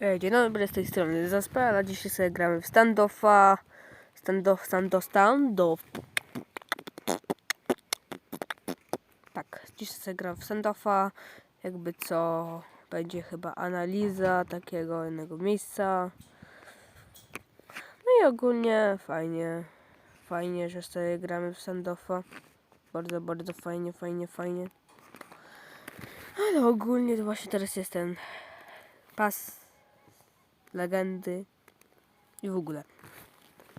E, Dzień dobry, z tej strony Zaspala. Dzisiaj sobie gramy w standoffa. Standoff, standoff, standoff. Tak, dzisiaj sobie gram w standoffa. Jakby co, będzie chyba analiza takiego innego miejsca. No i ogólnie fajnie. Fajnie, że sobie gramy w standoffa. Bardzo, bardzo fajnie, fajnie, fajnie. Ale ogólnie to właśnie teraz jest ten pas legendy i w ogóle.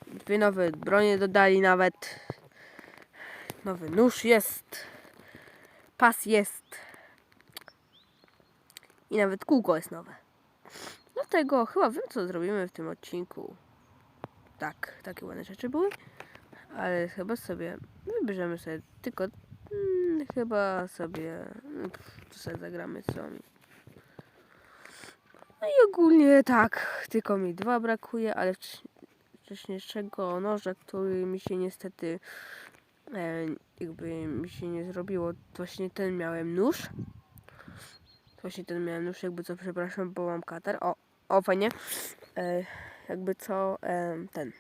Dwie nowe bronie dodali nawet. Nowy nóż jest. Pas jest. I nawet kółko jest nowe. Dlatego chyba wiem co zrobimy w tym odcinku. Tak, takie ładne rzeczy były. Ale chyba sobie wybierzemy sobie tylko mm, chyba sobie mm, pff, co sobie zagramy z wami. No i ogólnie tak, tylko mi dwa brakuje, ale wcz- wcześniejszego noża, który mi się niestety e, jakby mi się nie zrobiło, właśnie ten miałem nóż. Właśnie ten miałem nóż, jakby co, przepraszam, bo mam katar. O, o fajnie. E, jakby co, e, ten.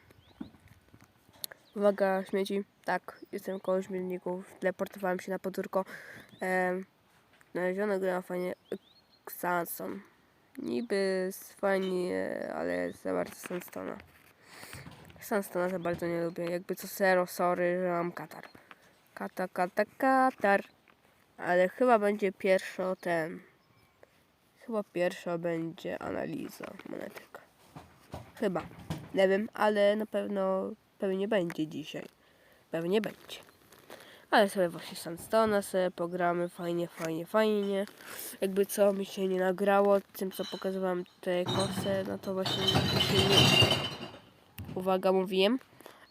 Uwaga, śmieci. Tak, jestem koło śmietników. Teleportowałem się na podwórko. E, znaleziono gra fajnie. Xanson. Niby jest fajnie, ale za bardzo Sandstona. Sandstona za bardzo nie lubię. Jakby co zero, sorry, że mam katar. Kata, kata, katar. Ale chyba będzie pierwszo ten. Chyba pierwsza będzie analiza monetyka. Chyba. Nie wiem, ale na pewno pewnie będzie dzisiaj. Pewnie będzie. Ale sobie właśnie Sandstona sobie pogramy fajnie, fajnie, fajnie. Jakby co mi się nie nagrało tym co pokazywałem te kosy, no to właśnie mi się nie... Uwaga, mówiłem.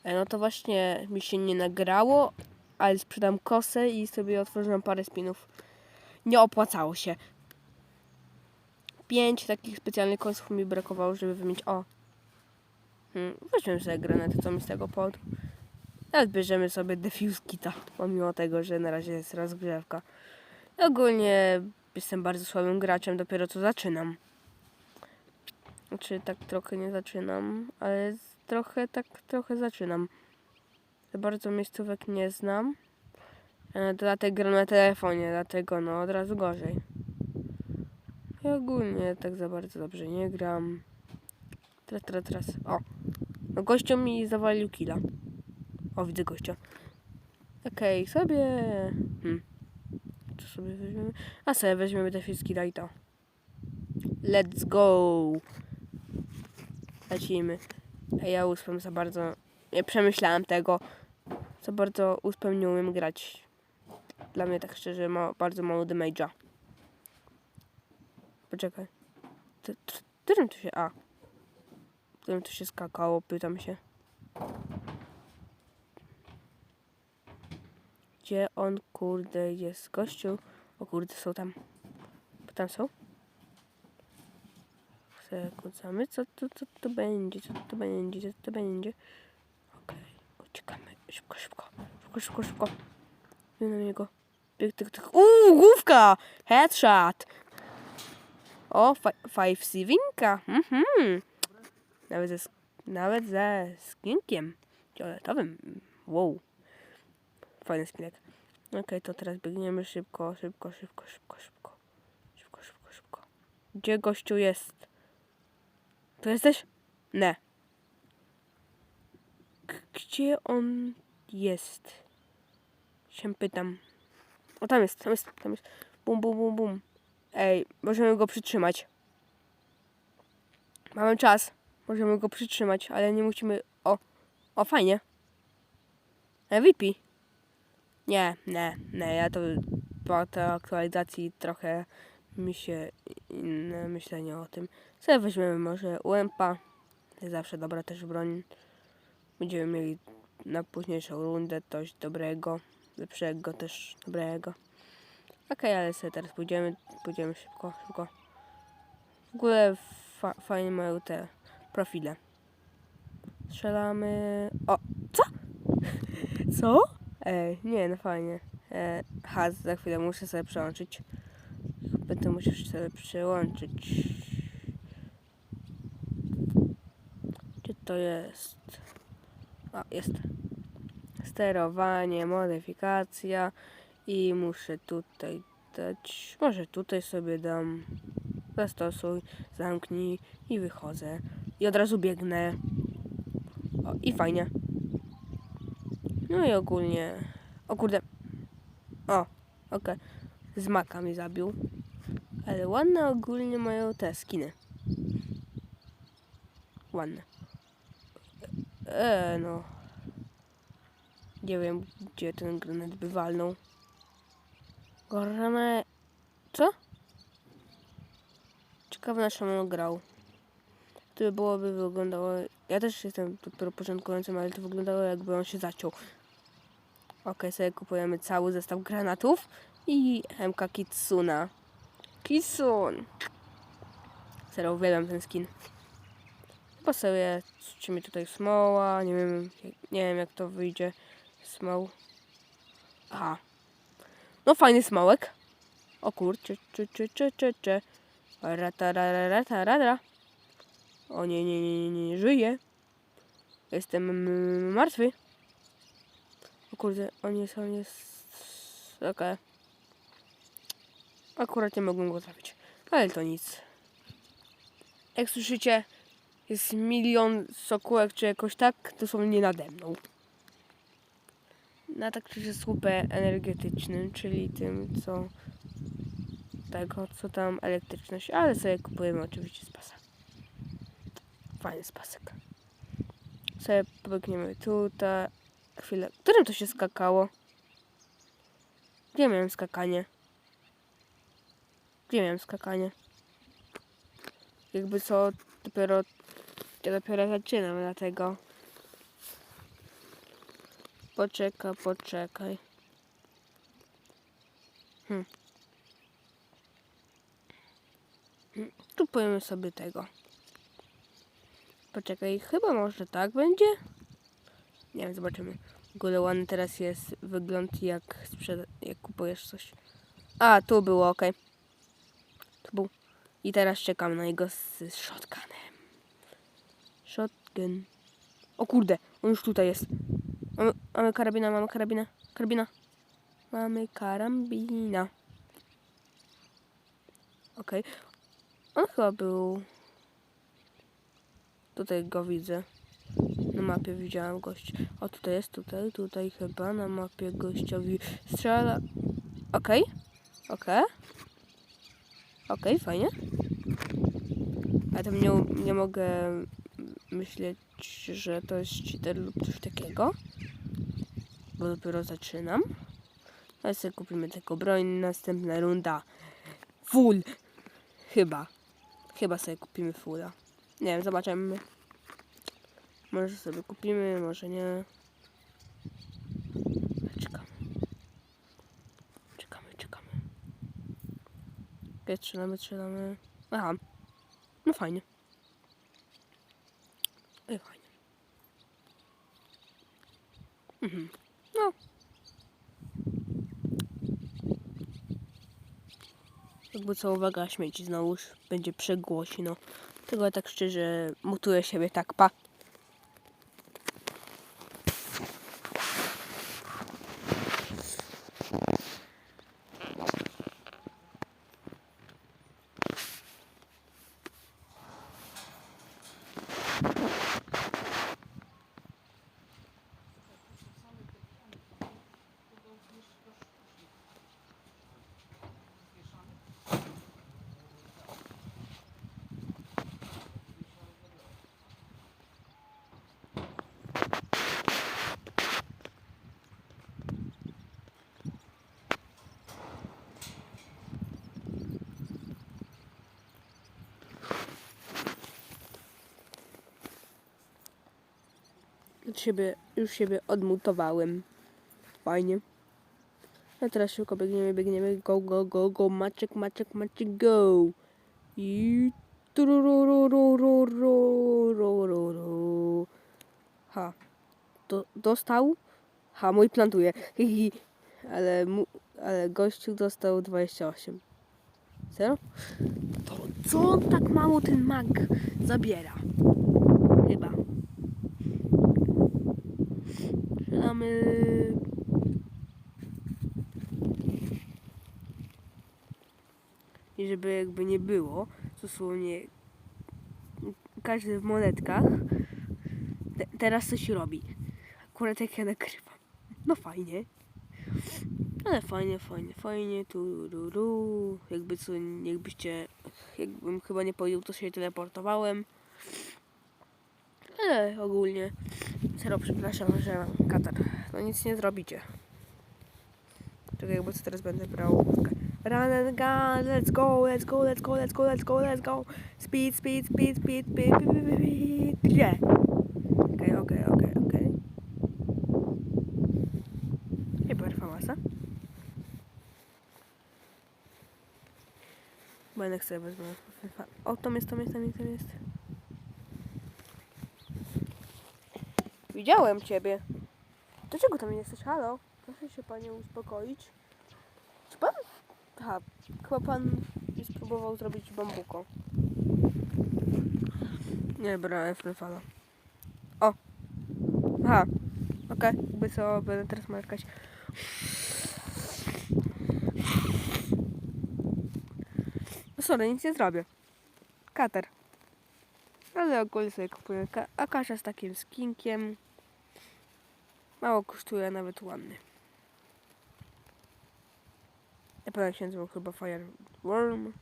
E, No to właśnie mi się nie nagrało, ale sprzedam kosę i sobie otworzyłem parę spinów. Nie opłacało się. Pięć takich specjalnych kosów mi brakowało, żeby wymienić. O! Hmm, weźmiemy sobie granatę, co mi z tego powodu. Teraz bierzemy sobie defuse kita, pomimo tego, że na razie jest rozgrzewka. Ogólnie jestem bardzo słabym graczem, dopiero co zaczynam. Znaczy tak trochę nie zaczynam, ale trochę tak trochę zaczynam. Za bardzo miejscówek nie znam. E, Dlatego gram na telefonie, dlatego no od razu gorzej. I ogólnie tak za bardzo dobrze nie gram. Teraz, teraz, teraz. O! No gościu mi zawalił killa. O, widzę gościa. Okej, sobie... Hmm. Co sobie weźmiemy? A sobie weźmiemy te wszystkie, to. Let's go! Lecimy. Ej, ja uspem za bardzo... Nie przemyślałem tego. Za bardzo uspem grać. Dla mnie tak szczerze ma bardzo mało damage'a. Poczekaj. Którym tu się... A. Którym tu się skakało, pytam się. Gdzie on, kurde, jest? Gościu? O kurde, są tam. Tam są? Sekundamy. Co to, co to będzie? Co to będzie? Co to będzie? Okej. Uciekamy. Szybko, szybko. Szybko, szybko, szybko. Idę na niego. Tyk, tyk, tyk. Uuu, główka! Headshot! O, fi- five siwinka. Mhm. Nawet ze, nawet ze skinkiem fioletowym. Wow. Fajny skinek. Okej, to teraz biegniemy szybko, szybko, szybko, szybko, szybko. Szybko, szybko, szybko. Gdzie gościu jest? Tu jesteś? Nie. Gdzie on jest? Się pytam. O, tam jest, tam jest, tam jest. Bum, bum, bum, bum. Ej, możemy go przytrzymać. Mamy czas. Możemy go przytrzymać, ale nie musimy... O, o, fajnie. MVP. Nie, nie, nie, ja to po tej aktualizacji trochę mi się inne myślenie o tym. Sobie weźmiemy może UMPa. Zawsze dobra też broń. Będziemy mieli na późniejszą rundę coś dobrego, lepszego też dobrego. Okej, ale sobie teraz pójdziemy, pójdziemy szybko, szybko. W ogóle fa fajnie mają te profile. Strzelamy. O, co? Co? Ej, nie, no fajnie. E, ha, za chwilę muszę sobie przełączyć. Będę musiał sobie przełączyć. to jest? A, jest. Sterowanie, modyfikacja i muszę tutaj dać, może tutaj sobie dam zastosuj, zamknij i wychodzę. I od razu biegnę. O, i fajnie. No i ogólnie, o kurde, o, okej, z maka mi zabił. Ale ładne ogólnie mają te skiny. Ładne. Eee, no. Nie wiem, gdzie ten granat by walnął. Granat... Co? Ciekawe na czym on grał. To byłoby wyglądało... Ja też jestem dopiero początkującym, ale to wyglądało jakby on się zaciął. Okej, sobie kupujemy cały zestaw granatów i MK Kitsuna. Kitsun! Serio, uwielbiam ten skin. Chyba sobie mi tutaj smoła, nie wiem, nie wiem jak to wyjdzie. Smoł. Aha. No fajny smołek. O kurczę, czy, czy, czy, czy, czy. Ratararatarara. O nie, nie, nie, nie, nie, żyje. Jestem martwy. O kurde, on jest, on jest... Okej. Akurat nie mogłem go trafić. Ale to nic. Jak słyszycie, jest milion sokułek czy jakoś tak, dosłownie nade mną. Na tak czy słupie energetycznym, czyli tym, co tego, co tam elektryczność, ale sobie kupujemy oczywiście z pasa. Fajny spasek. Sobie pobiegniemy tutaj. Chwilę. Którym to się skakało? Gdzie miałem skakanie? Gdzie miałem skakanie? Jakby co, dopiero ja dopiero zaczynam, dlatego. Poczekaj, poczekaj. Hmm. Hmm, Tu powiemy sobie tego. Poczekaj, chyba może tak będzie? Nie wiem, zobaczymy. Ładny teraz jest wygląd jak, sprzeda- jak kupujesz coś. A, tu było, ok. Tu był. I teraz czekam na niego z, z shotgunem. Shotgun. O kurde, on już tutaj jest. Mamy, mamy karabina, mamy karabina. Karabina. Mamy karabina. Okej. On chyba był... Tutaj go widzę. Mapie widziałem gość. O, tutaj jest, tutaj, tutaj chyba na mapie gościowi strzela. Okej. Okej. Okej, fajnie. Ale tam nie, nie mogę myśleć, że to jest cheater lub coś takiego. Bo dopiero zaczynam. Ale sobie kupimy tylko broń. Następna runda. Full. Chyba. Chyba sobie kupimy fulla. Nie wiem, zobaczymy. Może sobie kupimy, może nie. Czekamy. Czekamy, czekamy. Okej, strzelamy, strzelamy. Aha. No fajnie. Ej, fajnie. Mhm. No. Jakby co, uwaga, śmieci znowuż będzie przegłośno. Tego tak szczerze mutuję siebie tak, pa. siebie, już siebie odmutowałem. Fajnie. A teraz szybko biegniemy, biegniemy. Go, go, go, go. Maczek, maczek, maczek, go. I... Ha. Do, dostał? Ha, mój plantuje. ale, mu, ale gościu dostał 28. Zero? To co on tak mało ten mag zabiera? Żeby jakby nie było, dosłownie każdy w monetkach te, teraz coś robi. Akurat jak ja nagrywam. No fajnie. Ale fajnie, fajnie, fajnie, tu, ru, ru. Jakby co, jakbyście, jakbym chyba nie powiedział, to się teleportowałem. Ale ogólnie, serio przepraszam, że katar. No nic nie zrobicie. Czekaj, jakby co teraz będę brał. Run and gun, let's go, let's go, let's go, let's go, let's go, let's go. Speed, speed, speed, speed, speed, speed, speed, speed. Yeah. Okej, okej, okej, okej. I perfamasa. Będę sobie wezmę. O, tam jest, tam jest, tam jest, tam jest. Widziałem ciebie. Dlaczego tam nie jesteś? Halo? Proszę się panie uspokoić. Aha, chyba pan spróbował zrobić bambuko. Nie, brałem fala. O! Aha, okej, jakby co, będę teraz markać. No sorry, nic nie zrobię. Kater. Ale ogólnie sobie kupuję ka- Akasza z takim skinkiem. Mało kosztuje, nawet ładny. Pamiętam się nazywał chyba Fireworm.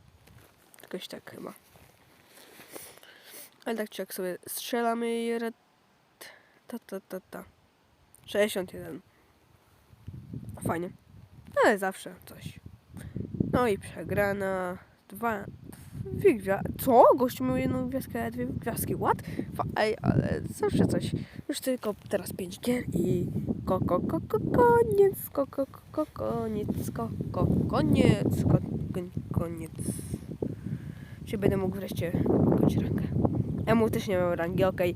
Jakoś tak chyba. Ale tak czy jak sobie strzelamy i re- ta ta ta ta. 61. Fajnie. Ale zawsze coś. No i przegrana. Dwa. Dwie gwiazdy. Co? Gościu miał jedną gwiazdkę, dwie gwiazdki. What? Ej, ale zawsze coś. Już tylko teraz 5 gier i ko, ko, ko, ko, koniec. Ko, ko, ko, ko, koniec. Ko, ko, koniec. Ko, ko, koniec. Czy będę mógł wreszcie kupić rangę? Emu też nie miał rangi, okej.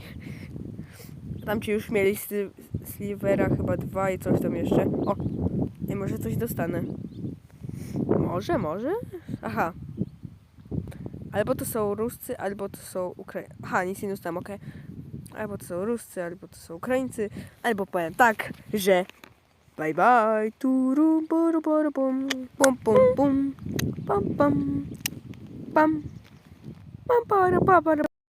Tam ci już mieli sli- Slivera chyba dwa i coś tam jeszcze. O! I może coś dostanę. Może, może? Aha. Albo to są Ruscy, albo to są Ukraińcy. Aha, nic nie dostałem, okej. Albo to są Ruscy, albo to są Ukraińcy, albo powiem tak, że bye bye, turu, boru, boru, bum, bum, bum, bum, pam, pam, pam, pam, para, pa, para,